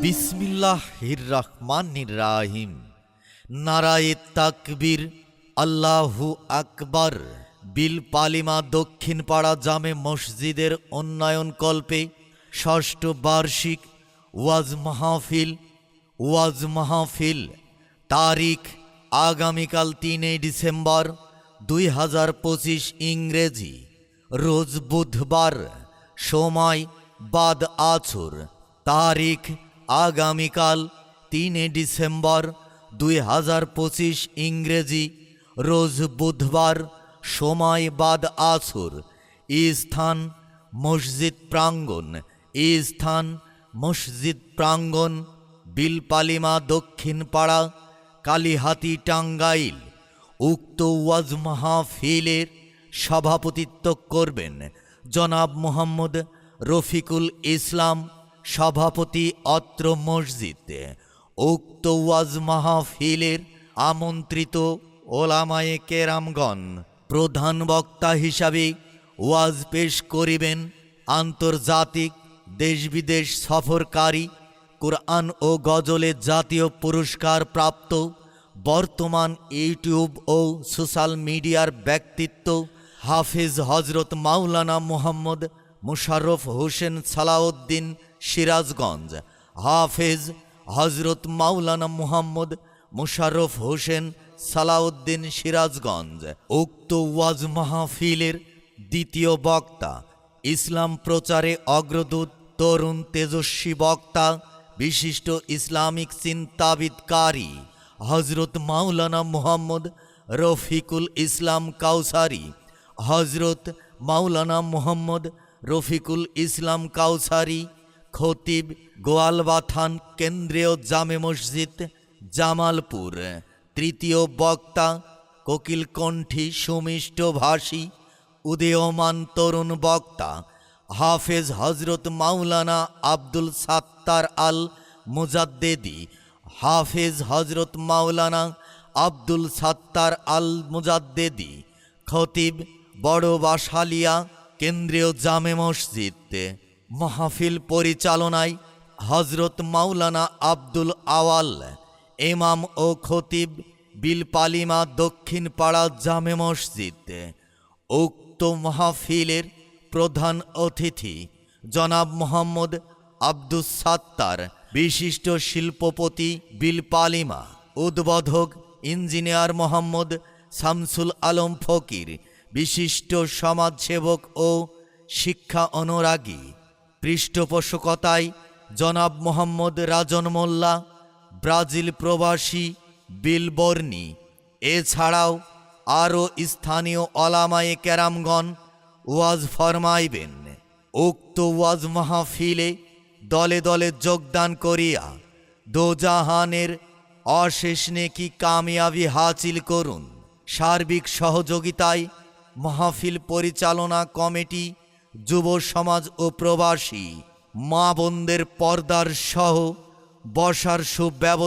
বিসমিল্লাহ হির রহমান রাহিম নারায়ে তাকবীর, আল্লাহু আকবার। বিল পালিমা দক্ষিণ পাড়া জামে মসজিদের উন্নয়ন কল্পে ষষ্ঠ বার্ষিক ওয়াজ মাহফিল ওয়াজ মাহফিল। তারিখ আগামীকাল তিনই ডিসেম্বর দুই হাজার পঁচিশ ইংরেজি। রোজ বুধবার। সময় বাদ আছর। তারিখ আগামীকাল তিনে ডিসেম্বর দুই হাজার পঁচিশ ইংরেজি, রোজ বুধবার সময় বাদ আছর স্থান মসজিদ প্রাঙ্গণ স্থান মসজিদ প্রাঙ্গণ, বিলপালিমা দক্ষিণ পাড়া কালীহাতি টাঙ্গাইল, উক্ত ওয়াজ মাহফিলের সভাপতিত্ব করবেন জনাব মোহাম্মদ রফিকুল ইসলাম। সভাপতি অত্র মসজিদ উক্ত ওয়াজ মাহফিলের আমন্ত্রিত ওলামায়ে কেরামগণ প্রধান বক্তা হিসাবে ওয়াজ পেশ করিবেন আন্তর্জাতিক দেশ বিদেশ সফরকারী, কোরআন ও গজলে জাতীয় পুরস্কার প্রাপ্ত, বর্তমান ইউটিউব ও সোশ্যাল মিডিয়ার ব্যক্তিত্ব হাফিজ হজরত মাওলানা মোহাম্মদ মুশাররফ হোসেন সালাউদ্দিন সিরাজগঞ্জ। হাফেজ হজরত মাওলানা মুহাম্মদ মুশাররফ হোসেন সালাউদ্দিন সিরাজগঞ্জ, উক্ত ওয়াজ মাহফিলের দ্বিতীয় বক্তা, ইসলাম প্রচারে অগ্রদূত, তরুণ তেজস্বী বক্তা, বিশিষ্ট ইসলামিক চিন্তাবিদকারী হজরত মাওলানা মুহাম্মদ রফিকুল ইসলাম কাউসারি হজরত মাওলানা মুহাম্মদ রফিকুল ইসলাম কাউসারি খতিব গোয়ালবাথান কেন্দ্রীয় জামে মসজিদ, জামালপুর। তৃতীয় বক্তা কোকিল কণ্ঠী সুমিষ্ট ভাষী, উদীয়মান তরুণ বক্তা, হাফেজ হজরত মাওলানা আব্দুল সাত্তার আল মুজাদ্দেদি হাফেজ হজরত মাওলানা আব্দুল সাত্তার আল মুজাদ্দেদি খতিব বড় বাসালিয়া, কেন্দ্রীয় জামে মসজিদ। মাহফিল পরিচালনায় হজরত মাওলানা আব্দুল আওয়াল এমাম ও খতিব বিলপালিমা দক্ষিণ পাড়া জামে মসজিদ, উক্ত মাহফিলের প্রধান অতিথি জনাব মোহাম্মদ আব্দুস সাত্তার, বিশিষ্ট শিল্পপতি বিলপালিমা, উদ্বোধক ইঞ্জিনিয়ার মোহাম্মদ শামসুল আলম ফকির, বিশিষ্ট সমাজসেবক ও শিক্ষা অনুরাগী পৃষ্ঠপোষকতায় জনাব মোহাম্মদ রাজন মোল্লা, ব্রাজিল প্রবাসী বিলবর্নি এছাড়াও আরও স্থানীয় অলামায়ে ক্যারামগণ ওয়াজ ফরমাইবেন। উক্ত ওয়াজ মাহফিলে দলে দলে যোগদান করিয়া দোজাহানের অশেষ নেকি কামিয়াবি হাসিল করুন। সার্বিক সহযোগিতায় মাহফিল পরিচালনা কমিটি যুব সমাজ ও প্রবাসী মা বোনদের পর্দার সহ বসার সুব্যবস্থা